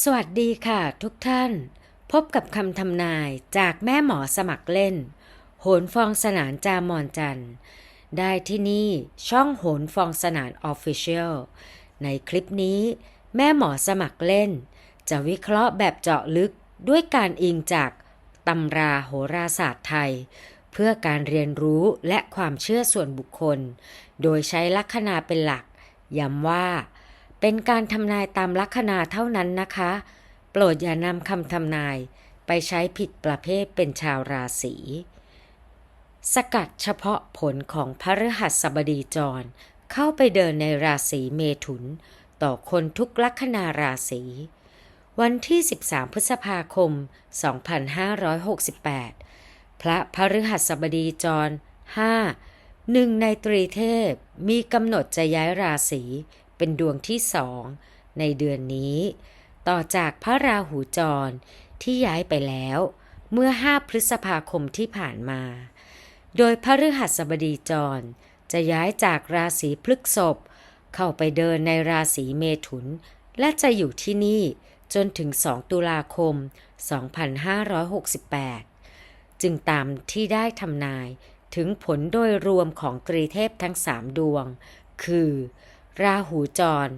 สวัสดีค่ะทุกท่าน พบกับคำทำนายจากแม่หมอสมัครเล่น โหนฟองสนานจามอนจันได้ที่นี่ช่องโหนฟองสนานออฟฟิเชียลในคลิปนี้ แม่หมอสมัครเล่น จะวิเคราะห์แบบเจาะลึกด้วยการอิงจากตำราโหราศาสตร์ไทย เพื่อการเรียนรู้และความเชื่อส่วนบุคคล โดยใช้ลัคนาเป็นหลักย้ำว่า เป็นการทำนายตามลัคนาเท่านั้นนะคะ โปรดอย่านำคำทำนายไปใช้ผิดประเภทเป็นชาวราศีสกัดเฉพาะผลของพระฤหัสบดีจร เข้าไปเดินในราศีเมถุน ต่อคนทุกลัคนาราศีวันที่ 13 พฤษภาคม 2568 พระพฤหัสบดีจร 5 หนึ่งในตรีเทพมีกำหนดจะย้ายราศี เป็นดวงที่สองในเดือนนี้ ต่อจากพระราหูจรที่ย้ายไปแล้ว เมื่อ 5 พฤษภาคมที่ผ่านมา โดยพระฤหัสบดีจรจะย้ายจากราศีพฤกษภเข้าไปเดินในราศีเมถุน และจะอยู่ที่นี่จนถึง 2 ตุลาคม 2568 จึงตามที่ได้ทำนายถึงผลโดยรวมของตรีเทพทั้งสามดวง คือ ราหูจร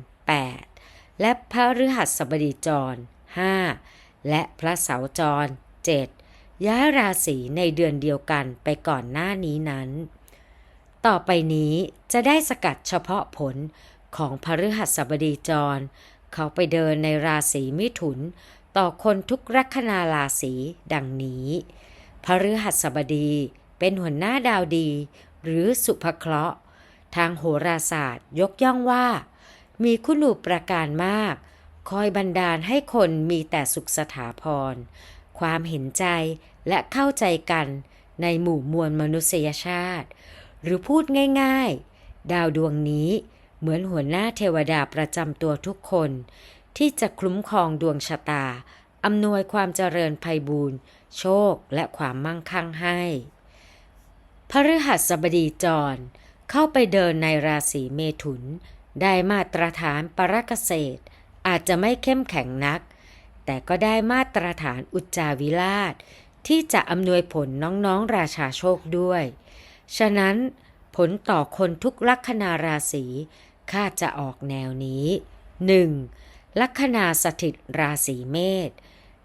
8 และพระฤหัสบดีจร 5 และพระเสาร์จร 7 ย้ายราศีในเดือนเดียวกันไปก่อนหน้านี้นั้น ต่อไปนี้จะได้สกัดเฉพาะผลของพฤหัสบดีจร เขาไปเดินในราศีมิถุน ต่อคนทุกลัคนาราศีดังนี้พฤหัสบดีเป็นหัวหน้าดาวดี หรือสุภเคราะห์ ทางโหราศาสตร์ยกย่องว่า มีคุณูปประการมาก คอยบันดาลให้คนมีแต่สุขสถาพร ความเห็นใจและเข้าใจกันในหมู่มวลมนุษยชาติ หรือพูดง่ายๆ ดาวดวงนี้เหมือนหัวหน้าเทวดาประจำตัวทุกคน ที่จะคุ้มครองดวงชะตาอำนวยความเจริญไพบูรณ์โชคและความมั่งคั่งให้ พระฤหัสบดีจร เข้าไปเดินในราศีเมถุน ได้มาตรฐานปรกเกษตร อาจจะไม่เข้มแข็งนัก แต่ก็ได้มาตรฐานอุจจาวิราช ที่จะอำนวยผลน้องๆราชาโชคด้วย ฉะนั้นผลต่อคนทุกลัคนาราศีคาดจะออกแนวนี้ 1. ลัคนาสถิตราศีเมษ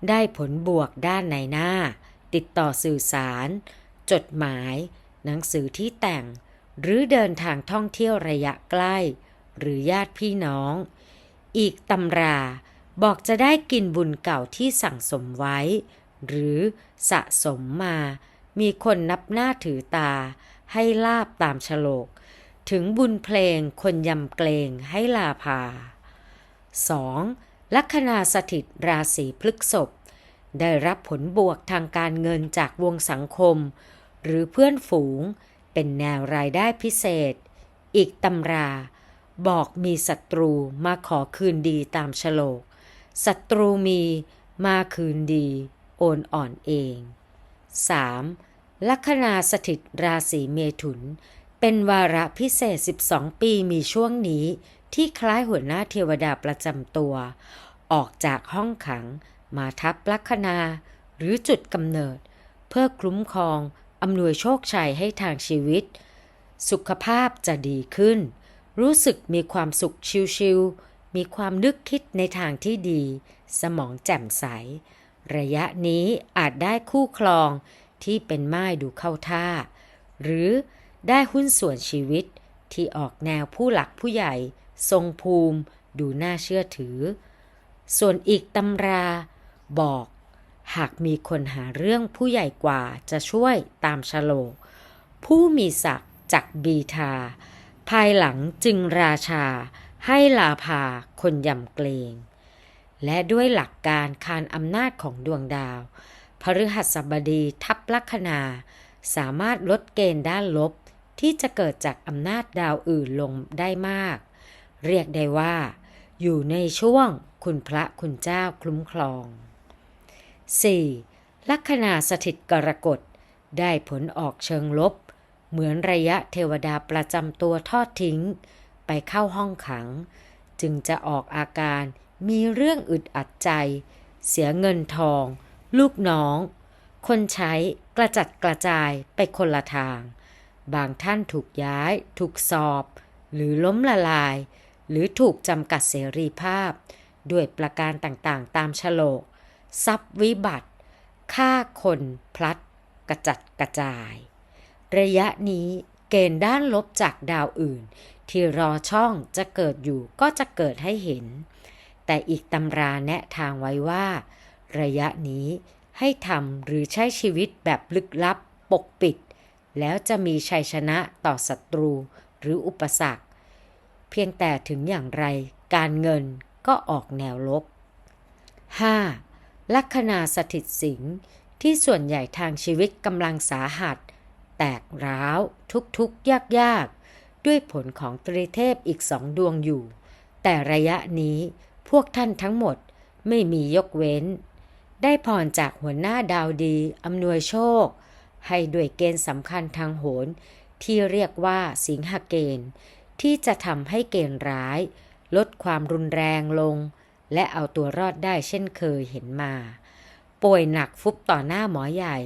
ได้ผลบวกด้านในหน้า ติดต่อสื่อสาร จดหมาย หนังสือที่แต่ง หรือเดินทางท่องเที่ยวระยะใกล้ หรือญาติพี่น้อง อีกตำราบอกจะได้กินบุญเก่าที่สั่งสมไว้ หรือสะสมมา มีคนนับหน้าถือตา ให้ลาบตามฉลก ถึงบุญเพลงคนยำเกรงให้ลาภา 2. ลัคนาสถิตราศีพฤกษภได้รับผลบวกทางการเงินจากวงสังคม หรือเพื่อนฝูง เป็นแนวรายได้พิเศษ อีกตำราบอกมีศัตรูมาขอคืนดีตามฉลก ศัตรูมีมาคืนดี โอนอ่อนเอง 3. ลัคนาสถิตราศีเมถุน เป็นวาระพิเศษ 12 ปีมีช่วงนี้ที่คล้ายหัวหน้าเทวดาประจำตัว ออกจากห้องขังมาทับลัคนาหรือจุดกำเนิด เพื่อคุ้มครอง อำนวยโชคชัยให้ทางชีวิต สุขภาพจะดีขึ้น รู้สึกมีความสุขชิวๆ มีความนึกคิดในทางที่ดี สมองแจ่มใส ระยะนี้อาจได้คู่ครองที่เป็นไม้ดูเข้าท่า หรือได้หุ้นส่วนชีวิตที่ออกแนวผู้หลักผู้ใหญ่ ทรงภูมิ ดูน่าเชื่อถือ ส่วนอีกตำราบอก หากมีคนหาเรื่องผู้ใหญ่กว่าจะช่วยตามฉลก ผู้มีศักดิ์จักบีทา ภายหลังจึงราชา ให้ลาภาคนยำเกรง และด้วยหลักการคานอำนาจของดวงดาว พฤหัสบดีทับลัคนา สามารถลดเกณฑ์ด้านลบที่จะเกิดจากอำนาจดาวอื่นลงได้มาก เรียกได้ว่า อยู่ในช่วงคุณพระคุณเจ้าคลุ้มครอง 4. ลัคนาสถิตกรกฎได้ผลออกเชิงลบ เหมือนระยะเทวดาประจำตัวทอดทิ้ง ไปเข้าห้องขัง จึงจะออกอาการมีเรื่องอึดอัดใจ เสียเงินทอง ลูกน้อง คนใช้กระจัดกระจายไปคนละทาง บางท่านถูกย้าย ถูกสอบ หรือล้มละลาย หรือถูกจำกัดเสรีภาพ ด้วยประการต่างๆ ตามฉลก ทรัพย์วิบัติ ฆ่าคนพลัด กระจัดกระจาย ระยะนี้เกณฑ์ด้านลบจากดาวอื่น ที่รอช่องจะเกิดอยู่ก็จะเกิดให้เห็น แต่อีกตำราแนะทางไว้ว่า ระยะนี้ให้ทำหรือใช้ชีวิตแบบลึกลับปกปิด แล้วจะมีชัยชนะต่อศัตรูหรืออุปสรรค เพียงแต่ถึงอย่างไรการเงินก็ออกแนวลบ 5. ลัคนาสถิตสิงห์ที่ส่วนใหญ่ทางชีวิตกำลังสาหัส แตกร้าวทุกๆ ยากๆ ด้วยผลของตรีเทพอีกสองดวงอยู่ แต่ระยะนี้พวกท่านทั้งหมดไม่มียกเว้น ได้พรจากหัวหน้าดาวดีอำนวยโชค ให้ด้วยเกณฑ์สำคัญทางโหรที่เรียกว่าสิงหเกณฑ์ ที่จะทำให้เกณฑ์ร้าย ลดความรุนแรงลง และเอาตัวรอดได้เช่นเคยเห็นมา ป่วยหนักฟุบต่อหน้าหมอใหญ่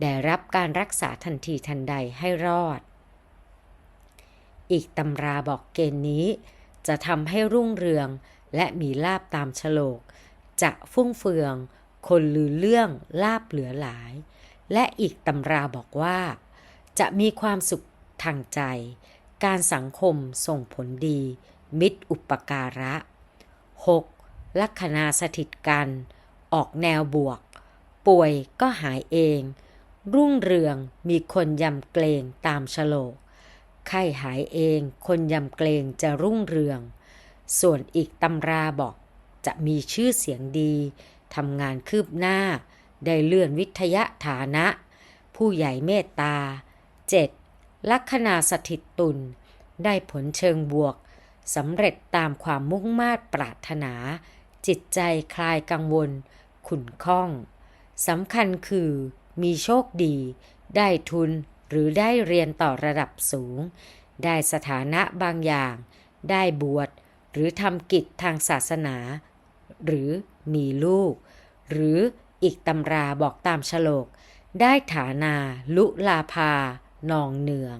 ได้รับการรักษาทันทีทันใดให้รอด อีกตำราบอกเกณฑ์นี้ จะทำให้รุ่งเรืองและมีลาบตามฉลก จะฟุ่งเฟือง คนลือเรื่องลาบเหลือหลาย และอีกตำราบอกว่า จะมีความสุขทางใจ การสังคมส่งผลดี มิตรอุปการะ 6. ลัคนาสถิตกัน ออกแนวบวก ป่วยก็หายเอง รุ่งเรืองมีคนยำเกรงตามฉลก ไข้หายเองคนยำเกรงจะรุ่งเรือง ส่วนอีกตำราบอกจะมีชื่อเสียงดีทำงานคืบหน้า ได้เลื่อนวิทยาฐานะ ผู้ใหญ่เมตตา 7. ลัคนาสถิตตุลได้ผลเชิงบวกสำเร็จตามความมุ่งมา่ปรารถนา จิตใจคลายกังวล ขุ่นข้องสำคัญคือ มีโชคดี ได้ทุนหรือได้เรียนต่อระดับสูง ได้สถานะบางอย่าง ได้บวชหรือทำกิจทางศาสนา หรือมีลูก หรืออีกตำราบอกตามฉลก ได้ฐานา ลุลาภานองเนือง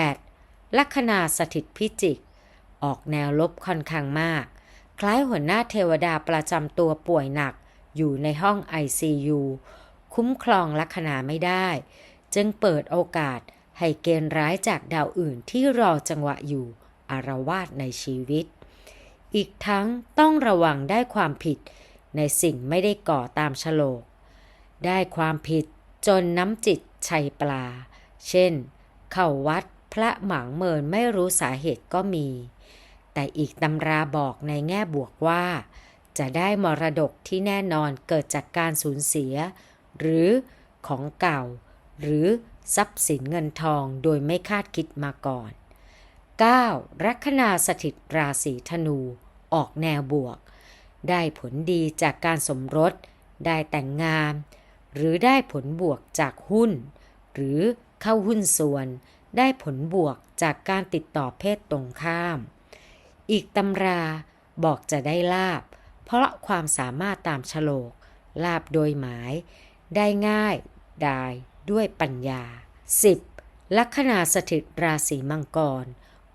8. ลัคนาสถิตพิจิก ออกแนวลบค่อนข้างมาก คล้ายหัวหน้าเทวดาประจำตัวป่วยหนักอยู่ในห้อง ICU คุ้มครองลัคนาไม่ได้ จึงเปิดโอกาสให้เกณฑ์ร้ายจากดาวอื่นที่รอจังหวะอยู่อารวาสในชีวิต อีกทั้งต้องระวังได้ความผิดในสิ่งไม่ได้ก่อตามฉโลก ได้ความผิดจนน้ำจิตชัยปลา เช่น เข้าวัดพระหมางเมินไม่รู้สาเหตุก็มี แต่อีกตำราบอกในแง่บวกว่า จะได้มรดกที่แน่นอนเกิดจากการสูญเสีย หรือของเก่า หรือทรัพย์สินเงินทองโดยไม่คาดคิดมาก่อน 9. ลัคนาสถิตราศีธนู ออกแนวบวก ได้ผลดีจากการสมรส ได้แต่งงาน หรือได้ผลบวกจากหุ้น หรือเข้าหุ้นส่วน ได้ผลบวกจากการติดต่อเพศตรงข้าม อีกตำราบอกจะได้ลาบ เพราะความสามารถตามฉลก ลาบโดยหมาย ได้ง่ายได้ด้วยปัญญา 10. ลัคนาสถิตราศีมังกร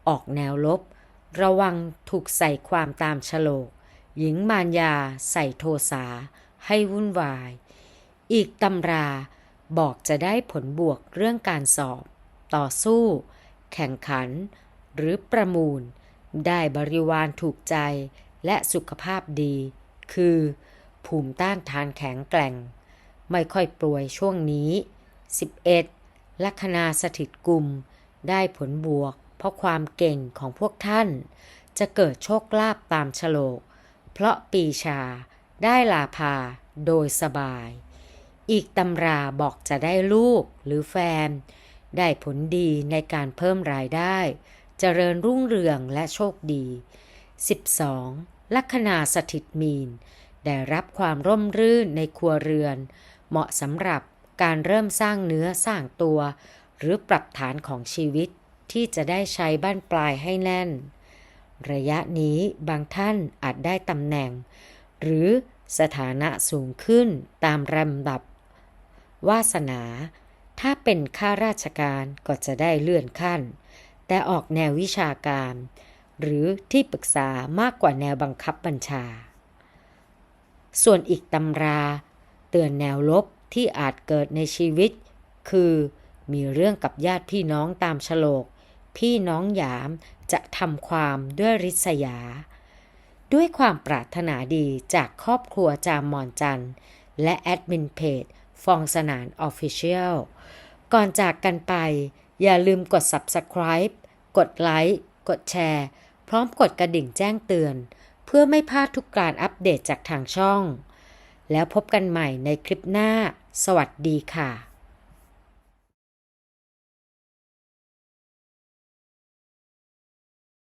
ออกแนวลบ ระวังถูกใส่ความตามฉลก หญิงมารยาใส่โทสา ให้วุ่นวาย อีกตำราบอกจะได้ผลบวกเรื่องการสอบ ต่อสู้ แข่งขัน หรือประมูล ได้บริวารถูกใจและสุขภาพดี คือ ภูมิต้านทานแข็งแกร่ง ไม่ค่อยป่วยช่วงนี้ 11. ลัคนาสถิตกุมได้ผลบวก เพราะความเก่งของพวกท่าน จะเกิดโชคลาภตามฉลก เพราะปีชาได้ลาภาโดยสบาย อีกตำราบอกจะได้ลูกหรือแฟน ได้ผลดีในการเพิ่มรายได้ เจริญรุ่งเรืองและโชคดี 12. ลัคนาสถิตมีน ได้รับความร่มรื่นในครัวเรือน เหมาะสำหรับการเริ่มสร้างเนื้อสร้างตัว หรือปรับฐานของชีวิตที่จะได้ใช้บ้านปลายให้แน่น ระยะนี้บางท่านอาจได้ตำแหน่ง หรือสถานะสูงขึ้นตามลำดับ วาสนา ถ้าเป็นข้าราชการก็จะได้เลื่อนขั้น แต่ออกแนววิชาการ หรือที่ปรึกษามากกว่าแนวบังคับบัญชา ส่วนอีกตำรา เตือนแนวลบที่อาจเกิดในชีวิต คือมีเรื่องกับญาติพี่น้องตามฉลก พี่น้องหยามจะทำความด้วยริษยา ด้วยความปรารถนาดีจากครอบครัวจามมอนจันทร์และแอดมินเพจฟองสนานออฟฟิเชียลก่อนจากกันไปอย่าลืมกด subscribe กดไลค์ กดแชร์ พร้อมกดกระดิ่งแจ้งเตือน เพื่อไม่พลาดทุกการอัปเดตจากทางช่อง แล้วพบกันใหม่ในคลิปหน้า สวัสดีค่ะ